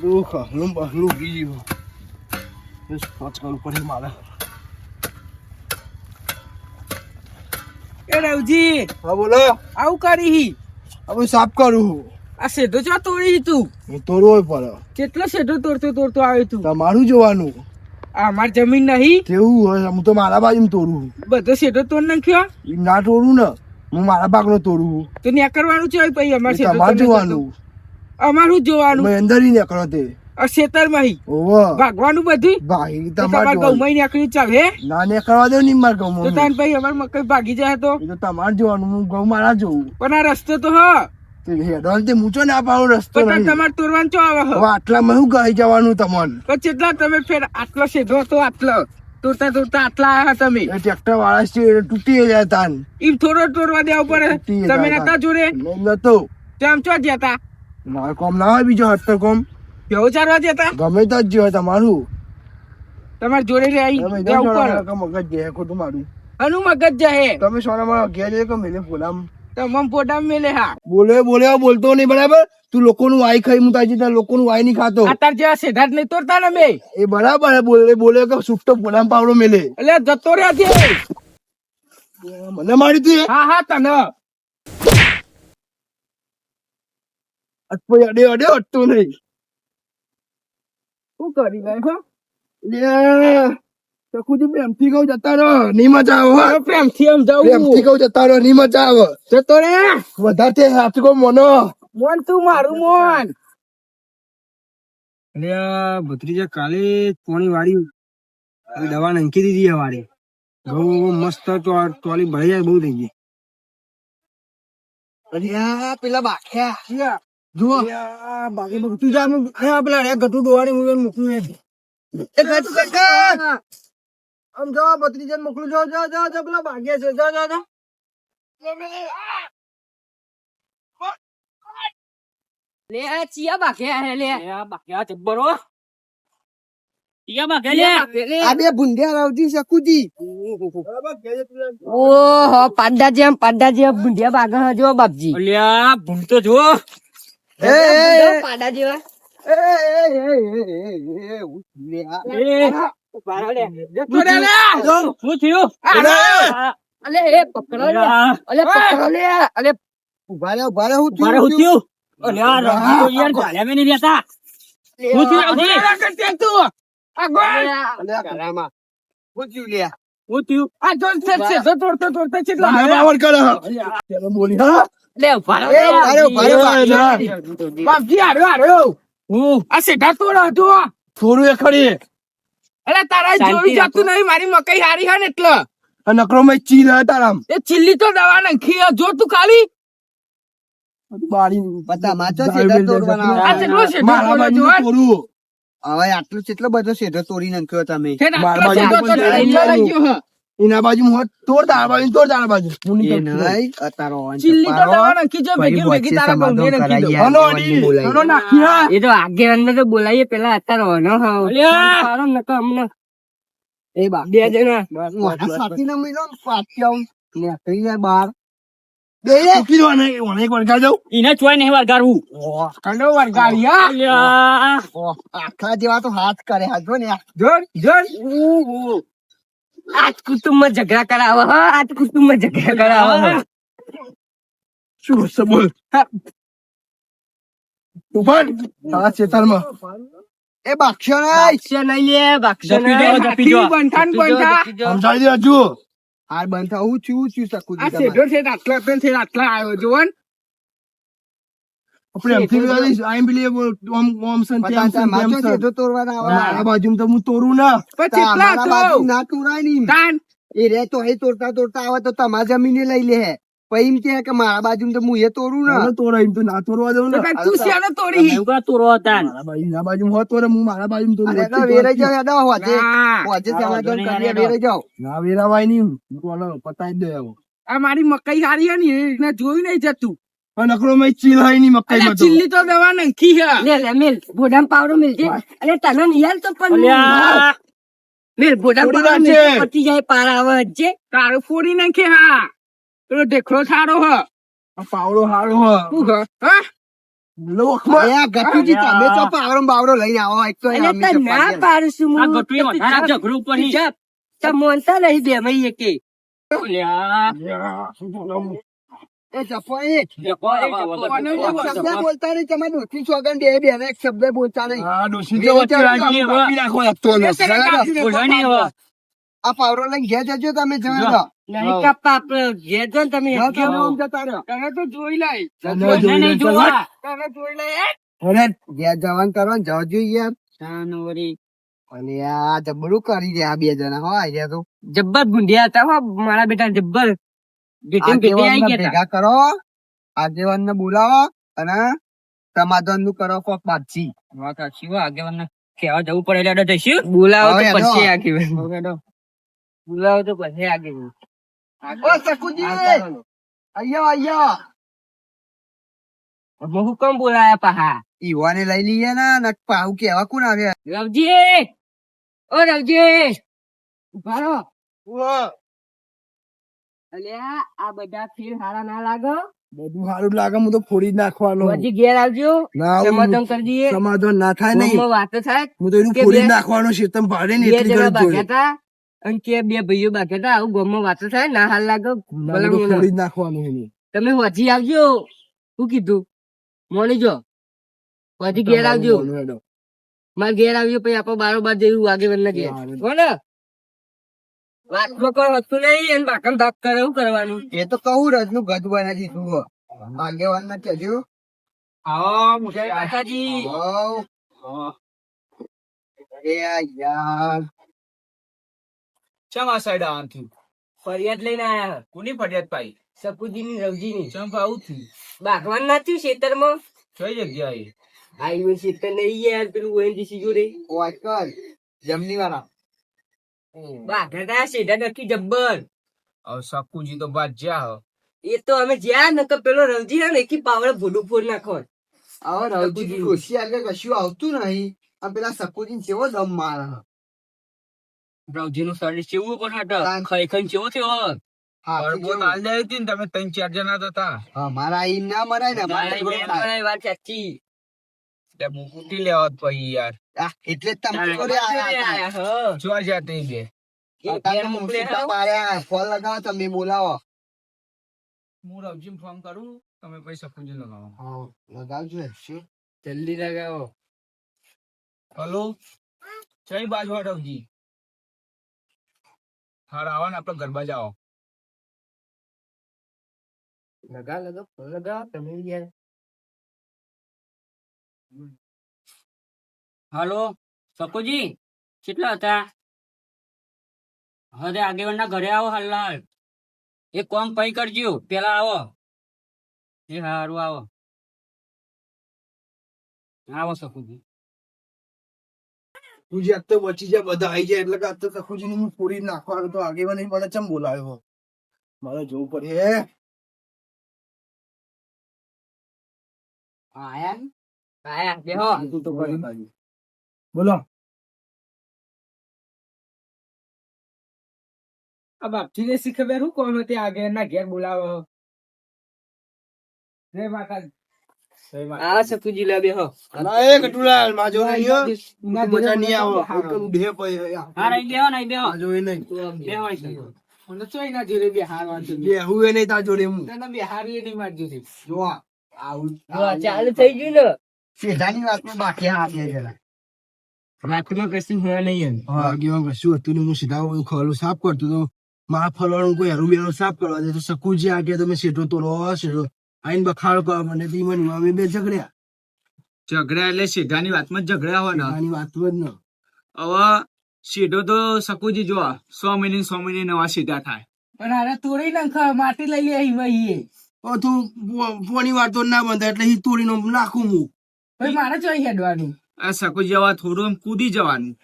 બધું ખહલું બહલું ઉગી Terus બસ પોચ કરવું malah. એ રવજી હા બોલો. આવું કરી હવે સાફ કરું આ શેઢો ચા તોડી તું? હું તોડવો પડે કેટલો શેઢો તોડતો તોડતો આવ્યો તું? તમારું જોવાનું. આ મારી જમીન નહીં? કેવું હોય હું તો મારા બાજુ તોડું બધો શેઢો તોડ નાખ્યો? ના તોડું ને હું મારા ભાગનો તોડું તો ન્યા કરવાનું છે પછી અમારે તમારે જોવાનું. અમારું જોવાનું. અંદર ઈ નીકળો તે. આ ખેતરમાં ભાગવાનું બધું? ભાઈ તમારે ગૌમાં નીકળ્યું ચાલે ના નીકળવા દો નહીં મારા તો તાન ભાઈ અમાર મકઈ ભાગી જાય તો. તો તમારે જોવાનું હું ગૌ મારા જોઉં. પણ આ રસ્તો તો હા. તે તે મૂચો ના પાડો રસ્તો પણ તાન નહીં. તમારે તોરવાનું ચો આવે હ? આટલામાં શું કહી જવાનું તમને? તો કેટલા તમે ફેર આટલો તો આટલો? તોડતા તોડતા આટલા આવ્યા તમે. ટ્રેક્ટર વાળા છે તૂટી જાય તાન. ઈમ થોડો તોડવા દેવા પડે. તમે નતા જોડે? નતો. તેમ ચો જતા મારે કોમ ના હોય બીજો હત્તર કોમ. બેહુ ચાલવા જતા ગમે તો જ હોય તમારું. તમારે જોડે રે આઈ તમે ઉપર. મગજ ખોટું મારું અનુ મગજ જાહે તમે સોના માં ઘેર જઈએ કે મેલે ફોલામ તમામ ફોટા મેલે હા. બોલે બોલે બોલતો નહીં બરાબર? તું લોકોનું વાઈ ખાઈ હું તાજી ત્યાં લોકોનું વાઈ નહીં ખાતો. અત્યારે જેવા સેઢા નહીં તોડતા ને મેં એ બરાબર હે બોલે બોલે કે સુફ્ટો ફોલામ પાવડો મેલે. એટલે જતો રહ્યા છે. મને મારી તું? હા હા તને. અટપો અડે અડે અટતો નહીં શું કરી નાખો લે ચકુજી પ્રેમથી કહું જતા રહો નહીં મજા આવે હો. પ્રેમથી આમ પ્રેમથી કહું જતા રહો નહીં મજા આવે જતો રે વધારે તે મોનો મોન તું મારું મોન અલ્યા ભત્રીજા કાલે પોણી વાળી દવા નાખી દીધી વાળી ઘઉં મસ્ત ટોલી ભરાઈ જાય બહુ થઈ ગઈ અલ્યા પેલા બાખ્યા જુઓ. બાકી બધું જા આ પેલા રે ગટુ ડોવાડી હું મોકલું એ એ ગટુ કાકા આમ જો ભત્રીજાને મોકલું. જો જો જો જો પેલા ભાગ્યા છે. જો જો જો. લે ચિયા બાક્યા હે લે. બાકી જબ્બરો ટીકા બાકી લે આ બે ભૂંડિયા રાવજી શકુજી જેમ પાડા જેમ ભૂંડિયા બાગા જો બાપજી અલ્યા ભૂલ તો જો પાડા જેવા. બોલી હા. લે ઊભા રહે બાકી. બાપજી આર્યો આર્યો હું? આ સેઠા તોડ હતો થોડું એ ખડી અરે તારા જોઈ જતું નહીં મારી મકઈ હારી હે ને એટલે. નકરો મેં ચી રહ્યા તારામ. એ ચીલ્લી તો દવા નાખી. જો તું ખાલી. બારી બધા માચો બેલ તોડવાના. આ કેટલો શેઢો મારા તોડ્યો બાજુ જો આ. થોડું હવે આટલો કેટલો બધો શેઢો તોડી નાખ્યો તમે. હે. એના બાજુ હું તોડ તારા બાજુ તોડ તારા બાજુ. હું એ નહીં અતારો તો પાડો. દવા નાખી જો ભેગી ભેગી તારા સમાધાન નાખી દો હલો અડી, બોલાઈએ. હલો નાખી હા. એ તો બોલાવીએ પેલા અત્યારે હોનો હા. નકર અમને. એ બા બે જણા. મારા સાથીને મળ્યો ને પાછી આવું. જાય ને, ઓને એક વળગા જાઉં. એને ચોય નહીં વળગાડવું કંડો હા. અલ્યા. જેવા તો હાથ કરે. હાથ જો ને. જોર જોર આજ કુટુંબમાં ઝઘડા કરાવો હા આજ કુટુંબમાં ઝઘડા કરાવો. શું હશે બોલ? તુફાન તારા ખેતરમાં એ બાક્ષો નહીં. બાક્ષો નહીં લે બાક્ષો જપી નહીં. જો, જપી જો. હાથી બંઠા ને બંઠા. સમજાવી દે હજુ. હાર બંધા હું છું છું શકું આ છું છે આટલા પેન છે આટલા આવ્યો જોવો ને. આપણે આઈ believe ઓમ ઓમ સન તેમ સન તેમ સન. શેઢો તોડવાના મારા આવે. બાજુમાં તો હું તોડું ના. પણ તા કેટલા અમારા બાજુ તો ના તોડાય નહીં તાન. એ રે તો એ તોડતા તોડતા આવે તો તમારા જમીને લઈ લે પછી કે કે મારા બાજુ તો હું એ તોડું ના. તોરા તોડાય એમ તો ના તોરવા દઉં ને. તું શેનો કા તોરો મારા બાજુ ના બાજુ હોત તો રે, હું મારા બાજુ. અરે તો વેરાઈ જાવ તોડતી. હોજે. ના. હોજે હા, સમાધાન કરીએ યાદ જાવ ના વેરાવાય નહીં. હું તો પતાઈ દે આ મારી મકઈ હારી હે ને જોઈ નઈ જતું. પણ નકરો મે ચીલાઈ ની મકાઈ મકાઈમાં ચીલી તો. તો દવા નાખી હે. લે લે મિલ બોડામ પાવડો મિલજે અરે તને નિયાલ તો પણ મિલ બોડામ ફોડી પાવડો. મિલજે પતી જાય પાર આવે જે. તારો ફોડી નાખે હા. પેલો ઢેખલો સારો હ. આ પાવડો હારો હ. શું હ? તો તો તો તો તું તું મોનતા નહીં બે મહી એકે. એ જપો, જપો, જપો. શબ્દ બોલતા નહીં તમારે બે એક શબ્દ બોલતા નહીં. વચ્ચે રાખી નથી. આ પાવરો લઈને ઘેર જજો તમે જવા નહીં કાપા આપણે ઘેર જો તમે જેવો. તને તો જોઈ જોવા. તને જોઈ લાય. અરે ઘેર જવાનું કરો ને જજો યાર તાનું વળી. અને આ જબરું કરી દે આ બે જણા. હો આઈ તો. જબ્બર ગુંડિયા હતા મારા બેટા જબ્બર. ભેગા કરો આગેવાન ને બોલાવો અને સમાધાનનું કરો કોક બાતચી વાત સાચી હોય આગેવાન ને કેવા જવું પડે એટલે જઈશું. બોલાવો તો પછી આગેવાન. બોલાવો તો પછી આગેવાન. ઓ સકુજી અય્યો અય્યો બહુ હુકમ બોલાયા પાહા? ઈવાને લઈ લઈએ ને નટ પાહુ કેવા કોણ આવે રવજી! ઓ રવજી! ઊભા રહો. અલ્યા આ બધા હારા ના લાગો. બધું સારું લાગે હું તો ફોડી નાખવાનો હજી ઘેર આવજો. સમાધાન કરી દઈએ. સમાધાન ના થાય નહીં. ગામમાં થાય હું તો એનું ફોડી બે- નાખવાનો છે તમે ભાડે ને એટલી જણા ઘડી અને કે બે ભાઈઓ ભાગ્યા તા આવું ગામમાં વાતો થાય ના હાલ લાગો. ફોડી નાખવાનું એની. તમે હજી આવજો. શું કીધું? મોની જો. હજી ઘેર આવજો. મારે ઘેર આવજો પછી આપણે બારોબાર જેવું આગેવાન ના ઘેર હો ને? વાતમાં કોઈ હતું નહીં એને બાકમ ધાક કરે એવું કરવાનું. એ તો કહું રજનું ગજ બનાવી હો. આગેવાન ને કહેજો મુસાઈ આશાજી આવો. અરે યાર. ચમ આ સાઈડ આવવાનું થયું ફરિયાદ લઈને આયા. કોની ફરિયાદ પાઈ? સપુજી ની રવજી ની ચમ આવું થયું? બાગવાન ના થયું ખેતરમાં કઈ જગ્યાએ? આવ્યું ખેતર નહીં યાર પેલું ઓએનજીસી જોડે. વાટકર જમની વાળા. બાઘા શેઢા નક્કી જબ્બર હવે શકુજી તો બાદ જ્યાં એ તો અમે જ્યાં નકર પેલો રવજી ને એકી પાવડે ભૂડું ફોડ નાખો હવે રવજી ખુશી આગળ કશું આવતું નહીં આ પેલા સકુજી કેવો દમ મારે રવજી નું શરીર ચેવું પણ હટ. ખાઈ ખાઈને ચેવો થયો હા તમે ત્રણ ચાર જણા હતા મારા ઈ ના મરાય ને વાત સાચી લેવા પછી યાર એટલે જ તમે જોવા જતી બે. ફોન લગાવો તમે બોલાવો. હું રવજી ફોન કરું તમે પછી શકુજી લગાવો. હા લગાવજો શું જલ્દી લગાવો. હલો? જય બાજુ રવજી હાર આવો ને આપડે ગરબા જાઓ. લગા લગા ફોન લગાવો તમે યાર હાલો સકુજી કેટલા હતા? હવે આગેવાન ના ઘરે આવો હાલ એ કોમ પૈ કરજો પેલા આવો. એ હારું આવો. આવો સકુજી. તું જે અત્યારે બચી જાય બધા આવી જાય એટલે કે અત્યારે સખુજી હું પૂરી નાખવાનું તો આગેવાન મને ચમ બોલાવ્યો? મારે જોવું પડે આયા આયા બેહો. તું તો કરી. બોલો. આ બાપજી ને શી ખબર? હું કોણ હતી આગળ એના ઘેર બોલાવો? જય માતાજી. આ ના એ માજો મજા નહીં હા રહી બેહો નહીં બેહો. માજો એ નહીં. બેહો. અહીં. મને ચોઈ ના જોડે બિહારવા બેહું એ નહીં તાર જોડે હું તને બિહારી નહીં માર જોડે. જો આવું જો આ ચાલુ થઈ ગયું ને. શેઠાની વાતમાં બાકી હા બે જણા વાતમાં કશું હોય નહીં આગેવાન કશું હતું નહીં હું સીધા હું ખોલું સાફ કરતો તો મારા ફલવાનું કોઈ હરું બેરું સાફ કરવા દે તો સકુજી આગે તો મેં શેઠો તોડો શેઠો આઈને બખાડો કરવા મને તી મને અમે બે ઝઘડ્યા ઝઘડ્યા એટલે સીધાની વાતમાં જ ઝઘડા હોય ને આની વાત જ ન હવે સીધો તો શકુજી જોવા સો મહિને સો મહિને નવા સીધા થાય પણ આને તોડી નાખ માટી લઈ લે ઓ તું પોની વાર તો ના બંધ એટલે ઈ તોડીને નાખું હું ભાઈ મારે જોઈ હેડવાનું આ સકુજી જવા થોડું એમ કૂદી જવાનું.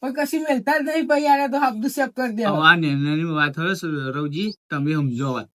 પણ કશું મેલતા જ નહીં ભાઈ આને તો હાફ સેફ કરી દે હવે આ નાની વાત હવે રવજી તમે સમજો વાત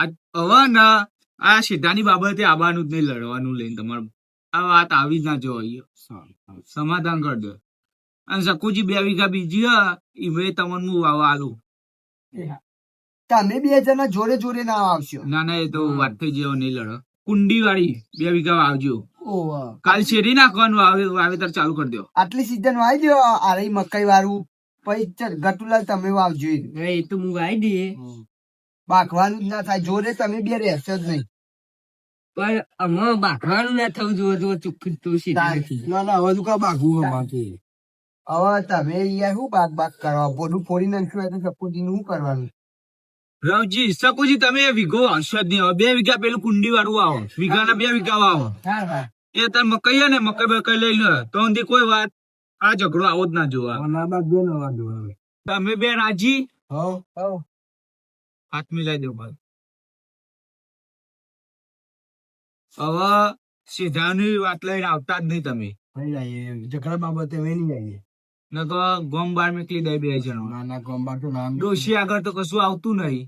આ હવે ના આ સીધાની બાબતે આવવાનું જ નહીં લડવાનું લઈને તમારે. આ વાત આવી જ ના જોઈએ સમાધાન કરી દો. અને સકુજી બે વીઘા બીજી એ ભાઈ તમને હું વાવ આલું તમે બે જણા જોડે જોડે ના આવશો. ના ના એ તો વાત થઈ જેવો નહીં લડો. કુંડી વાળી બે વીઘા ઓવા કાલ શેરી નાખવાનું વાવે- વાવેતર ચાલુ કરી દો આટલી સીઝન વાવી દો અરે મકાઈ વાળું પછી ચલ ગટુલાલ તમે વાવજો. એ તો હું વાવી દઈએ. બાખવાનું જ ના થાય જોરે તમે બે રહેશો જ નહીં. પણ ના થવું તું સીધું ના ના હવે તું કા બાગવું અમારથી હવે તમે અહીંયા શું બાગ બાગ કરવા બોડું ફોડી નાખ્યું તો સપોઝ શું કરવાનું? રવજી સકુજી તમે વીઘો વાવશો જ નહીં. હવે બે વીઘા પેલું કુંડી વાળું વાવો. વીઘાના બે વીઘા વાવો. એ તાર મકઈ ને મકઈ બકઈ લઈ લે. તો ઊંધી કોઈ વાત. આ ઝઘડો આવો જ ના જોવા. ના બાપ દો ને વાંધો હવે તમે બે રાજી. હો. હાથ મિલાઈ દો ભાઈ. હવે સીધાની વાત લઈને આવતા જ નહીં તમે. ઝઘડા બાબતે નહીં જઈએ ન તો ગોમ બાર મેકલી દે બે જણો. ના ના ગોમ્બા તો નામ ડોશી આગળ તો કશું આવતું નહીં.